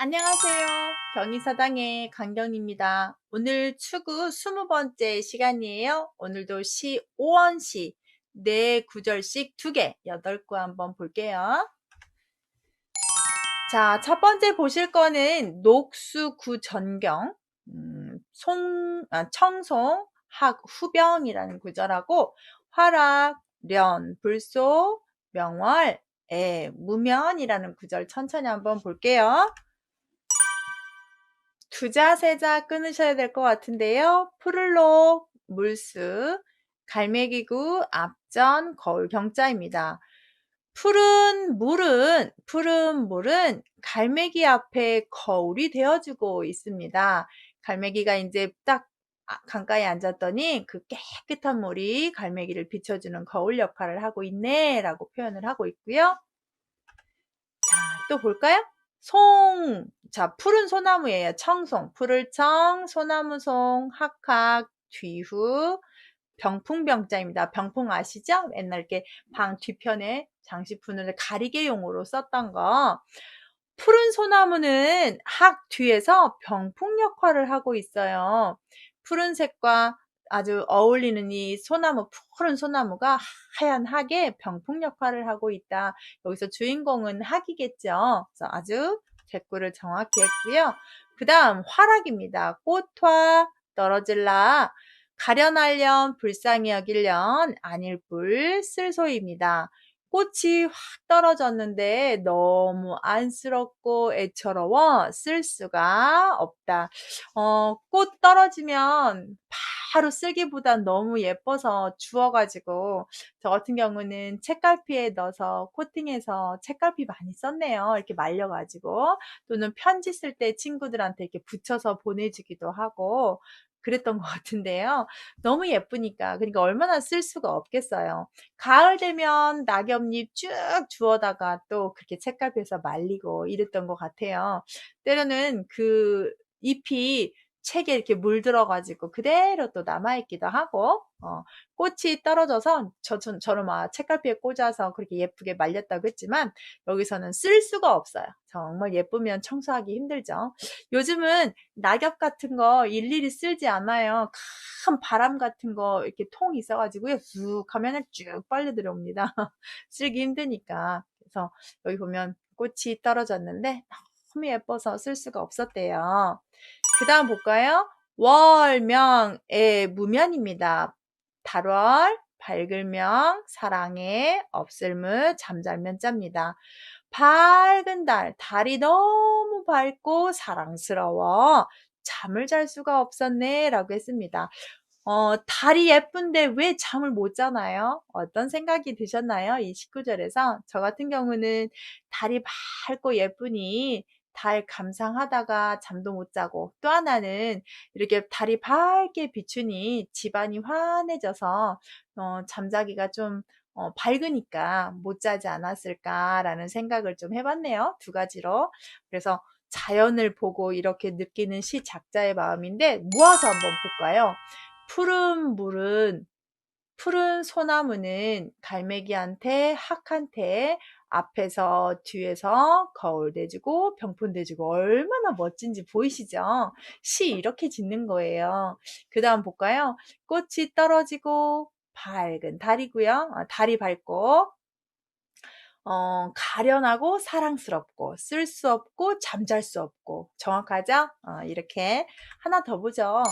안녕하세요. 경희사당의 강경입니다. 오늘 추구 20번째 시간이에요. 오늘도 시 5원시 네 구절씩 두 개, 여덟 구 한번 볼게요. 자, 첫 번째 보실 거는 녹수구 전경, 음, 송, 아, 청송, 학, 후병이라는 구절하고 화락, 련, 불소, 명월, 애, 무면이라는 구절 천천히 한번 볼게요. 두자, 세자 끊으셔야 될 것 같은데요. 푸를록, 물수, 갈매기구, 앞전, 거울 경자입니다. 푸른 물은, 푸른 물은 갈매기 앞에 거울이 되어주고 있습니다. 갈매기가 이제 딱 아, 강가에 앉았더니 그 깨끗한 물이 갈매기를 비춰주는 거울 역할을 하고 있네 라고 표현을 하고 있고요. 자, 또 볼까요? 송, 자, 푸른 소나무예요. 청송, 푸를 청, 소나무 송, 학학, 뒤후, 병풍병자입니다. 병풍 아시죠? 옛날 이렇게 방 뒤편에 장식품을 가리개용으로 썼던 거. 푸른 소나무는 학 뒤에서 병풍 역할을 하고 있어요. 푸른색과 아주 어울리는 이 소나무, 푸른 소나무가 하얀 학에 병풍 역할을 하고 있다. 여기서 주인공은 학이겠죠. 그래서 아주 댓글을 정확히 했고요. 그 다음 화락입니다. 꽃화 떨어질라 가련하련 불쌍히 여길련 아닐불 쓸소입니다. 꽃이 확 떨어졌는데 너무 안쓰럽고 애처로워 쓸 수가 없다. 어, 꽃 떨어지면 바로 쓰기보단 너무 예뻐서 주워가지고 저 같은 경우는 책갈피에 넣어서 코팅해서 책갈피 많이 썼네요. 이렇게 말려가지고 또는 편지 쓸 때 친구들한테 이렇게 붙여서 보내주기도 하고 그랬던 것 같은데요. 너무 예쁘니까. 그러니까 얼마나 쓸 수가 없겠어요. 가을 되면 낙엽잎 쭉 주워다가 또 그렇게 책갈피에서 말리고 이랬던 것 같아요. 때로는 그 잎이 책에 이렇게 물들어가지고 그대로 또 남아있기도 하고 어, 꽃이 떨어져서 저, 저, 막 책갈피에 꽂아서 그렇게 예쁘게 말렸다고 했지만 여기서는 쓸 수가 없어요. 정말 예쁘면 청소하기 힘들죠. 요즘은 낙엽 같은 거 일일이 쓸지 않아요. 큰 바람 같은 거 이렇게 통 있어가지고요. 쑥 하면은 쭉 빨려 들어옵니다. 쓸기 힘드니까. 그래서 여기 보면 꽃이 떨어졌는데 너무 예뻐서 쓸 수가 없었대요. 그 다음 볼까요? 월, 명, 에, 무면입니다. 달월, 밝을명, 사랑에, 없을무, 잠잘면 짭니다. 밝은 달, 달이 너무 밝고 사랑스러워. 잠을 잘 수가 없었네. 라고 했습니다. 어, 달이 예쁜데 왜 잠을 못 자나요? 어떤 생각이 드셨나요? 이 19절에서. 저 같은 경우는 달이 밝고 예쁘니 달 감상하다가 잠도 못 자고 또 하나는 이렇게 달이 밝게 비추니 집안이 환해져서 어, 잠자기가 좀 어, 밝으니까 못 자지 않았을까라는 생각을 좀 해봤네요. 두 가지로. 그래서 자연을 보고 이렇게 느끼는 시 작자의 마음인데 모아서 한번 볼까요? 푸른 물은 푸른 소나무는 갈매기한테 학한테 앞에서 뒤에서 거울 대주고 병풍 대주고 얼마나 멋진지 보이시죠? 시 이렇게 짓는 거예요. 그 다음 볼까요? 꽃이 떨어지고 밝은 달이고요. 아, 달이 밝고 어, 가련하고 사랑스럽고 쓸 수 없고 잠잘 수 없고 정확하죠? 어, 이렇게 하나 더 보죠.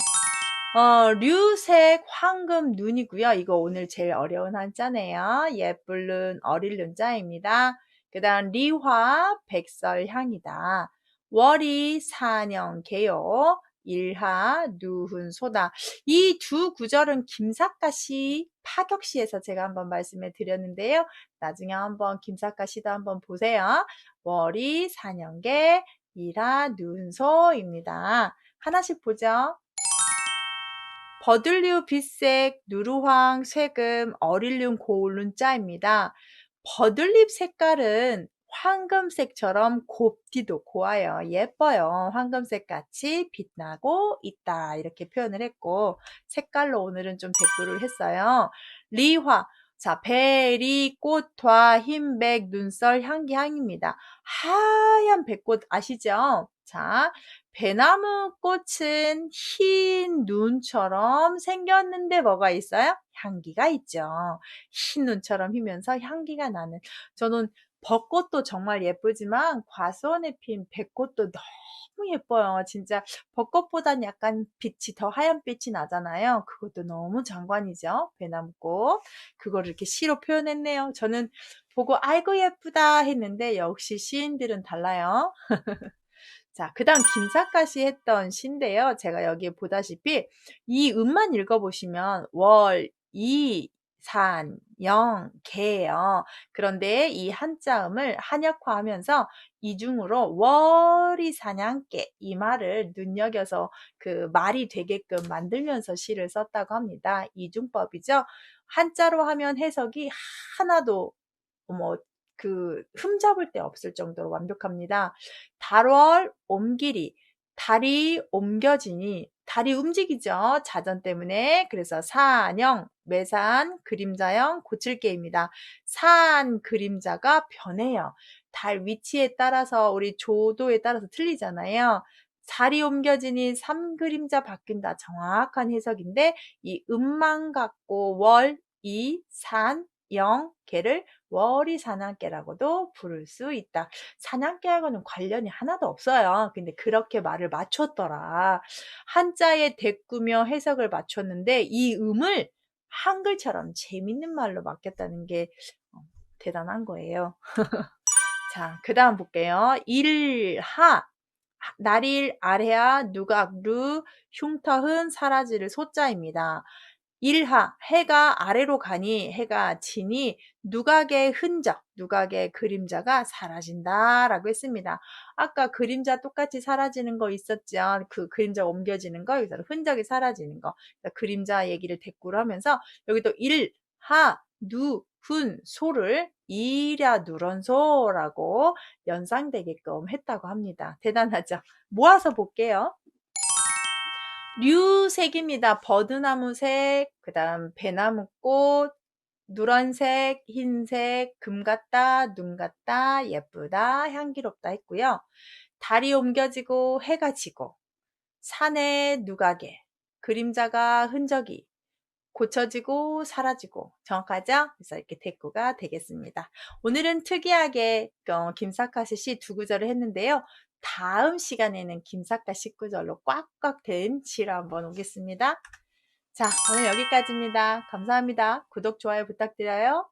어, 류색 황금 눈이고요. 이거 오늘 제일 어려운 한자네요. 예쁠른 어릴 눈자입니다. 그 다음 리화 백설향이다. 월이 사냥 개요. 일하 누훈 소다. 이 두 구절은 김사까시 파격시에서 제가 한번 말씀해 드렸는데요. 나중에 한번 김사까시도 한번 보세요. 월이 사냥개 일하 누훈소입니다. 하나씩 보죠. 버들류 빛색, 누르황, 쇠금, 어릴륜, 고울륜 자입니다. 버들잎 색깔은 황금색처럼 곱디도 고와요. 예뻐요. 황금색 같이 빛나고 있다. 이렇게 표현을 했고, 색깔로 오늘은 좀 댓글을 했어요. 리화. 자, 베리, 꽃 화, 흰백, 눈썰, 향기, 향입니다. 하얀 백꽃 아시죠? 자, 배나무 꽃은 흰 눈처럼 생겼는데 뭐가 있어요? 향기가 있죠. 흰 눈처럼 휘면서 향기가 나는. 저는 벚꽃도 정말 예쁘지만 과수원에 핀 백꽃도 너무 예뻐요. 진짜 벚꽃보단 약간 빛이 더 하얀 빛이 나잖아요. 그것도 너무 장관이죠. 배나무꽃. 그거를 이렇게 시로 표현했네요. 저는 보고 아이고 예쁘다 했는데 역시 시인들은 달라요. 자, 그 다음 김사까시 했던 시인데요. 제가 여기 보다시피 이 음만 읽어보시면 월, 이, 산, 영, 개요. 그런데 이 한자음을 한약화하면서 이중으로 월이 사냥개 이 말을 눈여겨서 그 말이 되게끔 만들면서 시를 썼다고 합니다. 이중법이죠. 한자로 하면 해석이 하나도 뭐 그 흠잡을 데 없을 정도로 완벽합니다. 달월 옮기리 달이 옮겨지니 달이 움직이죠. 자전 때문에. 그래서 산영, 매산, 그림자형, 고칠게입니다. 산 그림자가 변해요. 달 위치에 따라서 우리 조도에 따라서 틀리잖아요. 자리 옮겨지니 삼 그림자 바뀐다. 정확한 해석인데 이 음만 갖고 월, 이, 산, 영, 개를 월이 사냥개라고도 부를 수 있다. 사냥개하고는 관련이 하나도 없어요. 근데 그렇게 말을 맞췄더라. 한자에 대꾸며 해석을 맞췄는데 이 음을 한글처럼 재밌는 말로 맡겼다는 게 어, 대단한 거예요. 자, 그 다음 볼게요. 일하 날일 아래야 누각 루 흉터흔 사라지를 소자입니다. 일하 해가 아래로 가니 해가 지니 누각의 흔적, 누각의 그림자가 사라진다라고 했습니다. 아까 그림자 똑같이 사라지는 거 있었죠. 그 그림자 옮겨지는 거, 여기서 흔적이 사라지는 거. 그러니까 그림자 얘기를 대꾸를 하면서 여기도 일, 하, 누, 훈, 소를 이랴 누런소라고 연상되게끔 했다고 합니다. 대단하죠? 모아서 볼게요. 류색입니다. 버드나무색, 그 다음 배나무꽃, 누런색, 흰색, 금 같다, 눈 같다, 예쁘다, 향기롭다 했고요. 달이 옮겨지고 해가 지고 산에 누각에 그림자가 흔적이 고쳐지고 사라지고 정확하죠? 그래서 이렇게 대꾸가 되겠습니다. 오늘은 특이하게 어, 김사카시 씨두 구절을 했는데요. 다음 시간에는 김사카 19절로 꽉꽉 된 시를 한번 오겠습니다. 자, 오늘 여기까지입니다. 감사합니다. 구독, 좋아요 부탁드려요.